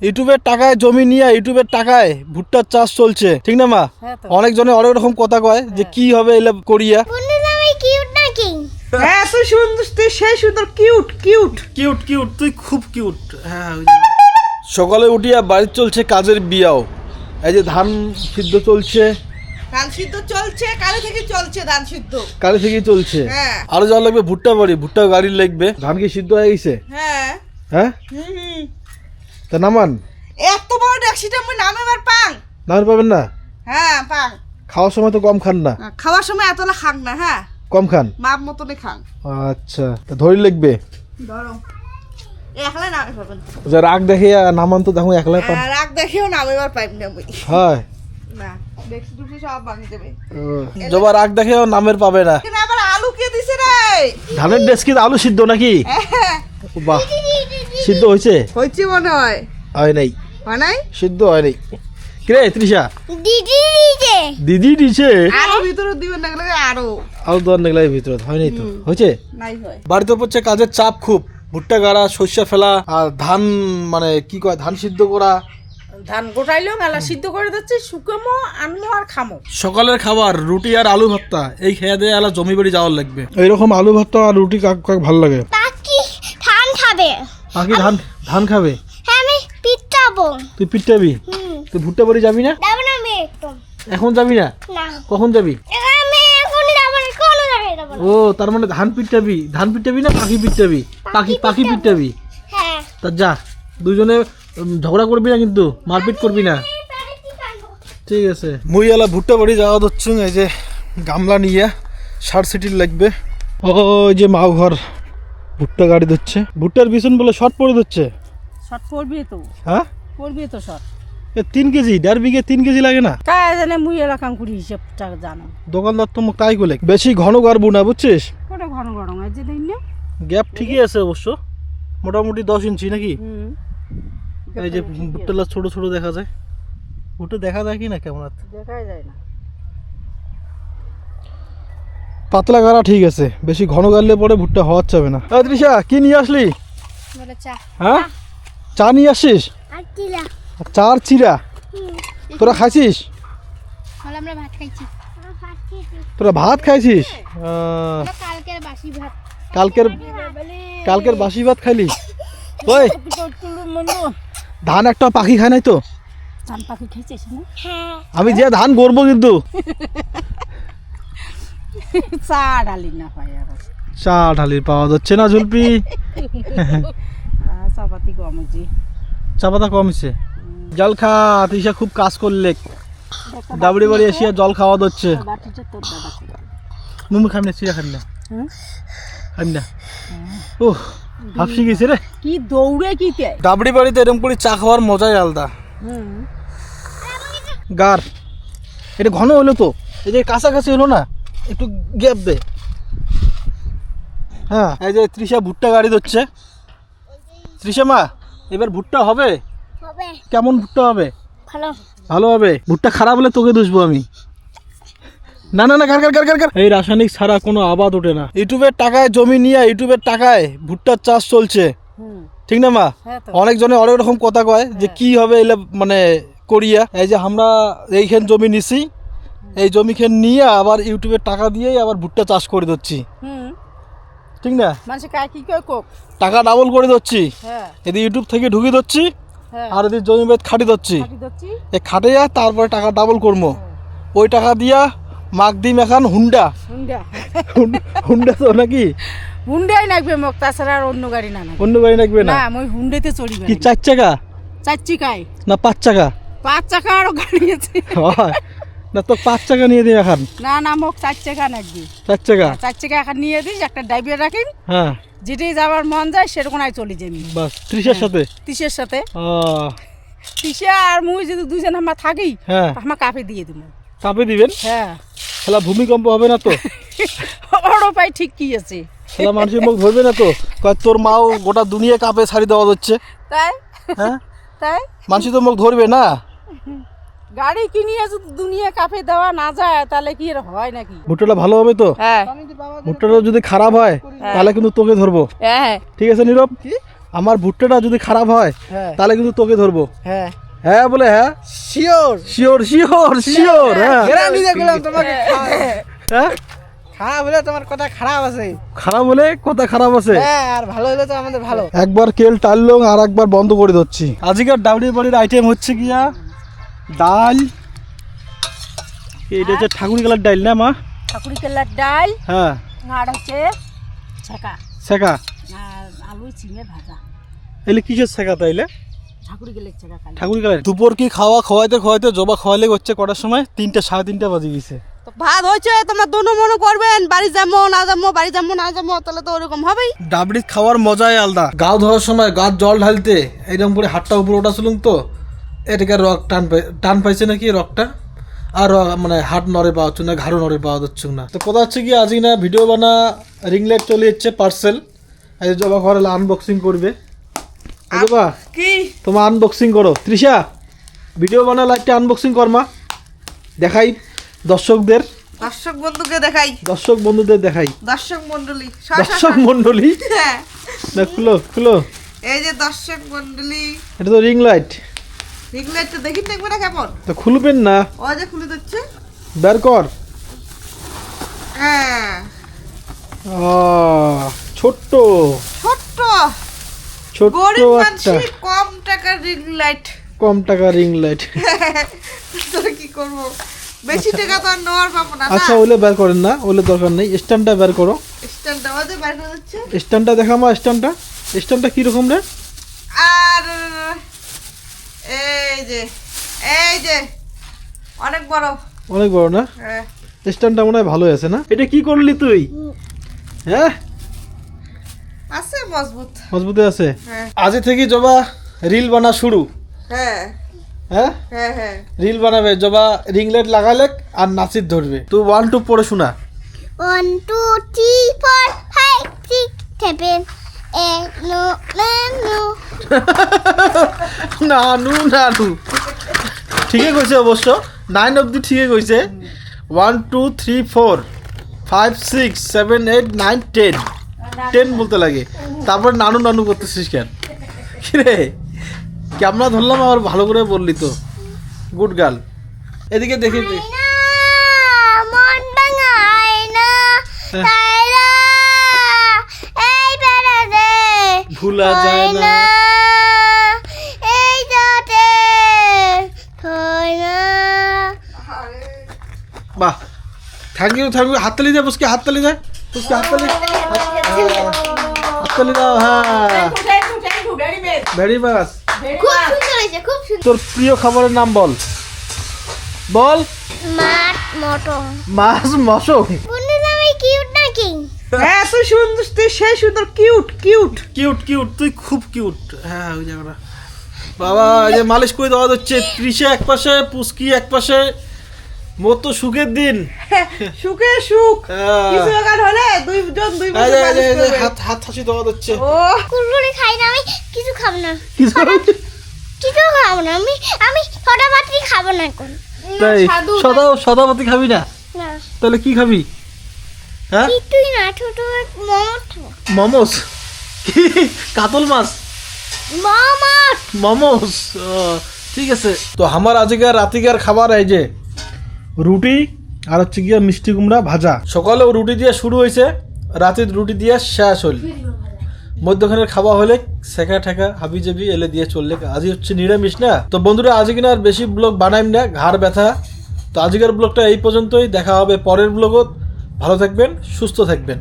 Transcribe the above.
ইউটিউবের টাকায় জমি নিয়ে ইউটিউবের টাকায় ভুট্টার চাষ চলছে। ঠিক না মা? হ্যাঁ তো। অনেকজনে অনেক রকম কথা কয় যে কি হবে এলে করিয়া। আমি কিউট নাকি? হ্যাঁ তুই সুন্দর তুই সেই সুন্দর কিউট কিউট কিউট কিউট তুই খুব কিউট হ্যাঁ সকালে উঠিয়া বাড়ির চলছে কাজের বিয়াও। এই যে ধান সিদ্ধ চলছে। ধান সিদ্ধ চলছে কালে থেকে চলছে ধান সিদ্ধ। কালি থেকেই চলছে। হ্যাঁ। আরও যাওয়া লাগবে ভুট্টা বাড়ি ভুট্টা গাড়ি লাগবে। ধান কি সিদ্ধ হয়ে গেছে? হ্যাঁ। হ্যাঁ। তা নামান? এত বড় ট্যাক্সিটা আমি নামে এবার পাং। নামান পাবেন না? হ্যাঁ পাং। খাওয়ার সময় তো কম খান না। খাওয়ার সময় এতলা খাং না হ্যাঁ। কম খান? মাপ মতনে খাং। আচ্ছা তা ধরি লাগবে ধরো। একলা নামে পাবেন। যা রাগ দেখে নামান তো দেখো একলা পান। রাগ দেখেও নামে এবার পাইব না বই হয়। না দেখছি দুটি সব ভাঙি দেবে। জবা রাগ নামের পাবে না। আবার আলু কে দিছে রে? ধানের ডেস্ক কি আলু সিদ্ধ নাকি? হ্যাঁ, বাহ। সিদ্ধ হয়েছে? হয়েছে মনে হয়। হয় নাই। হয় নাই? সিদ্ধ হয় নাই। কিরে তৃষা? দিদি দিদি দিদি দিছে আরও ভিতরে দিবেন না গেলে আরও। আলু দোয়ার নেগলাই ভিতরে হয় নাই তো? হয়েছে? নাই হয়। বাড়িতে পড়ছে কাজের চাপ খুব। ভুট্টা গাড়া শস্য ফেলা আর ধান মানে কি কয় ধান সিদ্ধ করা। ধান গোটাইলেও মেলা সিদ্ধ করে দিচ্ছে শুকামো আনমো আর খামো। সকালের খাবার রুটি আর আলু ভর্তা এই খেয়ে দিয়ে আলা জমি বাড়ি যাওয়ার লাগবে। এইরকম আলু ভর্তা আর রুটি কাক কাক ভালো লাগে? পাখি ধান খাবে। পাখি ধান ধান খাবে? হ্যাঁ আমি পিটাবো তুই পিটাবি হুম। তুই ভুট্টা বাড়ি যাবি না? যাব না আমি একদম। এখন যাবি না? না। কখন যাবি? আমি এখন যাব না কোনো জায়গায় যাব না। ও তার মানে ধান পিটাবি ধান পিটাবি না পাখি পিটাবি পাখি পাখি পিটাবি হ্যাঁ। তা যা দুজনে ঝগড়া করবি না কিন্তু? মারপিট করবি না? ঠিক আছে। মুই এলা ভুট্টা বাড়ি যাওয়া হচ্ছে এই যে গামলা নিয়ে সার সিটির লাগবে। ও যে মাও ঘর। ভুট্টা গাড়ি দিচ্ছে ভুট্টার বিছন বলে শর্ট পড়ে ধরছে। শর্ট পড়বি তো। হ্যাঁ? পড়বি তো শর্ট। তিন কেজি দেড় বিঘে তিন কেজি লাগে না? কায় জানে মুই এলাকাম করি হিসেবটা জানো। দোকানদার তো তাই বলে। বেশি ঘন গাড়বো না বুঝছিস? ওটা ঘন আছে দিন গ্যাপ ঠিকই আছে অবশ্য। মোটামুটি দশ ইঞ্চি নাকি? এই যে ভুট্টালা ছোট ছোট দেখা যায়। ভুট্টা দেখা যায় কি না কেমন? আছে দেখাই যায় না। পাতলা গাড়া ঠিক আছে বেশি ঘন গাড়লে পরে ভুট্টা হওয়ার যাবে না। তৃষা কি নিয়ে আসলি? হ্যাঁ? চা নিয়ে আসিস? আর তিলা আর চা আর চিরা? তোরা খাইছিস? হলে আমরা ভাত খাইছি। ভাত খেয়েছি তোরা ভাত খাইছিস? আহ, কালকের বাসি ভাত। কালকের কালকের বাসি ভাত খাইলি? ওই। ধান একটা পাখি খায় নাই তো? ধান পাখি খেয়েছিস না? হ্যাঁ। আমি যে ধান গড়বো কিন্তু। চা ডালি না হয় আর চা ঢালির পাওয়া যাচ্ছে না ঝুলপি? চাপাতি কম হচ্ছে চা পাতা কমছে জল খা তৃষা খুব কাজ করলে। ডাবড়ি বাড়ি এসিয়া জল খাওয়া করে নুমু খাবি। না চিরা খাবি না? খাবি না। ও হাফসি গেছে রে। কি দৌড়ে কি ডাবড়ি বাড়িতে এরকম করে চা খাওয়ার মজাই আলাদা। হুম। গার। এটা ঘন হলো তো। এই যে কাছাকাছি হলো না? একটু গ্যাপ দে। হ্যাঁ এই যে ত্রিশা ভুট্টা গাড়ি ধরছে। ত্রিশা মা এবার ভুট্টা হবে? হবে। কেমন ভুট্টা হবে? ভালো। ভালো হবে। ভুট্টা খারাপ হলে তোকে দুষবো আমি। না না না গার গার। এই রাসায়নিক ছাড়া কোনো আবাদ ওঠে না। ইউটিউবের টাকায় জমি নিয়ে ইউটিউবের টাকায় ভুট্টার চাষ চলছে। ঠিক না মা? হ্যাঁ তো। অনেকজনে অনেক রকম কথা কয় যে কি হবে এলে মানে করিয়া। এই যে আমরা এইখান জমি নিছি। এই জমিখান নিয়ে আবার ইউটিউবের টাকা দিয়েই আবার ভুট্টা চাষ করে দিচ্ছি। ঠিক না? মানুষ কায় কি কয় কোক টাকা ডাবল করে দিচ্ছি। হ্যাঁ। এদিকে ইউটিউব থেকে ঢুকে দিচ্ছি হ্যাঁ। আর এদিকে জমি বেদ খাটি দিচ্ছি। এ খাটিয়া তারপরে টাকা ডাবল করব। ওই টাকা দিয়া মাগ দিম এখন হুন্ডা। হুন্ডা। হুন্ডা তো নাকি? হুন্ডাই নাকবে মোক তাছাড়া আর অন্য গাড়ি না অন্য গাড়ি নাকবে না? না মই হুন্ডাতে চড়িবে কি চার চাকা? চার চিকায়। না পাঁচ চাকা? পাঁচ চাকা আরও গাড়ি আছে। হয়। না তো পাঁচ চাকা নিয়ে দিই এখন। না না মোক চার চাকা নাকবি চার চাকা চার চাকা এখন নিয়ে দিস একটা ড্রাইভার রাখিন হ্যাঁ। যেটাই যাবার মন যায় সেরকম আই চলে যাবি। বাস ত্রিশের সাথে? তিসের সাথে। তিসে আর মুই যদি দুজন আমার থাকি হ্যাঁ। আমার কাপে দিয়ে দিব। চাপে দিবেন? হ্যাঁ। খেলা ভূমিকম্প হবে না তো? ওরও পাই ঠিক কি আছে? খেলা মানুষের মুখ ধরবে না তো? তোর মাও গোটা দুনিয়া কাপে ছাড়ি দেওয়া হচ্ছে। তাই? হ্যাঁ? তাই? মানুষ তো মুখ ধরবে না? গাড়ি কিনিয়ে যদি দুনিয়া কাপে দেওয়া না যায় তাহলে কি আর হয় নাকি? ভুট্টাটা ভালো হবে তো? হ্যাঁ। ভুট্টাটা যদি খারাপ হয় তাহলে কিন্তু তোকে ধরবো। হ্যাঁ ঠিক আছে নীরব? আমার ভুট্টাটা যদি খারাপ হয় হ্যাঁ। তাহলে কিন্তু তোকে ধরবো। হ্যাঁ। হ্যাঁ বলে হ্যাঁ। শিওর। শিওর শিওর শিওর হ্যাঁ তোমাকে হ্যাঁ। খারাপ হলে তোমার কথা খারাপ আছে। খারাপ হলে কথা খারাপ আছে। হ্যাঁ আর ভালো হলে তো আমাদের ভালো। একবার কেল টানলো আর একবার বন্ধ করে দিচ্ছি। আজকের ডাউরি বাড়ির আইটেম হচ্ছে গিয়া ডাল। এটা হচ্ছে ঠাকুর গেলার ডাল না মা? ঠাকুরি কেলার ডাল। হ্যাঁ। আর হচ্ছে ছেঁকা। আর আলু চিংড়ে ভাজা। এলে কিসের শেখা তাইলে? ঠাকুরি গেলে ছেঁকা খালি। ঠাকুর গেলার দুপুর কি খাওয়া খাওয়াইতে খাওয়াইতে জবা খাওয়ালে হচ্ছে কটার সময়? তিনটা সাড়ে তিনটা বাজে গেছে। ভাত হয়েছে তোমার দোনো মনে করবেন বাড়ি যাব না যাব বাড়ি যাব না যাব তাহলে তো ওরকম হবেই। ডাবড়ি খাওয়ার মজাই আলাদা। গা ধোয়ার সময় গা জল ঢালতে এইরকম করে হাতটা উপরে ওঠাছিলাম তো এটাকে রক টান টান পাইছে নাকি রকটা? আর মানে হাত নড়ে পাওয়া হচ্ছে না ঘাড়ো নড়ে পাওয়া যাচ্ছে না। তো কথা হচ্ছে কি আজকে না ভিডিও বানা রিং লাইট চলে যাচ্ছে পার্সেল। এই জবা ঘরে আনবক্সিং করবে। জবা কি? তোমার আনবক্সিং করো। তৃষা ভিডিও বানা লাইটটা আনবক্সিং করমা দেখাই দর্শকদের। দর্শক বন্ধুকে দেখাই। দর্শক বন্ধুদের দেখাই। দর্শক মন্ডলী দর্শক মন্ডলী হ্যাঁ। খুলো খুলো। এই যে দর্শক মন্ডলী এটা তো রিং লাইট রিগলাইটটা দেখি তো একবার কেমন? তো খুলবেন না। ও যে খুলে দিচ্ছে। বের কর। হ্যাঁ। ছোট্ট। ছোট্ট। ছোট্ট একটা কম টাকার রিং লাইট কম টাকা রিং লাইট তো কি করব? বেশি টাকা তো আর নেওয়ার পাবো না আচ্ছা ওলে বের করেন না ওলে দরকার নেই। স্ট্যান্ডটা বের করো। স্ট্যান্ডটা ওদের বাইরে করে দিচ্ছে। স্ট্যান্ডটা দেখামা স্ট্যান্ডটা। স্ট্যান্ডটা কীরকম রে? আর এই যে এই যে অনেক বড়। অনেক বড় না? হ্যাঁ। স্ট্যান্ডটা মনে হয় ভালো আছে না? এটা কি করলি তুই? হ্যাঁ? আছে মজবুত। মজবুতে আছে? হ্যাঁ। আজ থেকে জবা রিল বানা শুরু। হ্যাঁ। হ্যাঁ? হ্যাঁ রিল বানাবে জবা রিং লাইট লাগালে আর নাচির ধরবে। তুই ওয়ান টু পড়ে শোনা। Two, three, four, five, six, seven, eight, no, nine, no. নানু নানু। ঠিকই কৈছে অবশ্য। নাইন অব্দি ঠিকই কৈছে one two three four five six seven eight nine ten ten বলতে লাগে। তারপর নানু নানু করতেছিস কেন? কিরে? ক্যামেরা ধরলাম আবার ভালো করে বললি তো। গুড গার্ল এদিকে দেখি ভুলা যায় না। থ্যাংক ইউ থ্যাংক ইউ হাততালি দে বসকে হাততালি দে বসকে হাততালি। হাততালি দাও হ্যাঁ। ভেরি মাছ খুব সুন্দর হয়েছে খুব সুন্দর। তোর প্রিয় খাবারের নাম বল। বল। মাঠ মটন। মাছ মশক বন্ধু আমি কিউট নাকি? হ্যাঁ সুন্দর তুই সেই সুন্দর কিউট কিউট কিউট কিউট তুই খুব কিউট হ্যাঁ ওই জায়গাটা। বাবা যে মালিশ করে দেওয়া হচ্ছে ত্রিশে এক পাশে পুস্কি এক পাশে। মোর তো সুখের দিন। সুখে সুখ। কিছু হলে দুইজন দুই বছর। হাত হাত হাসি হচ্ছে। ও। কুরকুরে খাই না আমি কিছু খাব না। কিছু কিছু খাব না আমি আমি পাত্রি খাব না এখন। তাই সদা সদাপতি খাবি না? না। তাহলে কি খাবি? হ্যাঁ? কিছুই না ছোট মমট মোমোস? কাতল মাছ? মোমোস? ও, ঠিক আছে। তো আমার আজকের রাতিকার খাবার এই যে রুটি আর হচ্ছে গিয়ে মিষ্টি কুমড়া ভাজা। সকালেও রুটি দিয়ে শুরু হয়েছে রাতের রুটি দিয়ে শেষ হল। মধ্যখানের খাওয়া হলে সেখা ঠেকা হাবি জাবি এলে দিয়ে চললে আজই হচ্ছে নিরামিষ না? তো বন্ধুরা আজ কিনা আর বেশি ব্লগ বানাইম না, ঘাড় ব্যথা। তো আজকের ব্লগটা এই পর্যন্তই, দেখা হবে পরের ব্লগত ভালো থাকবেন, সুস্থ থাকবেন।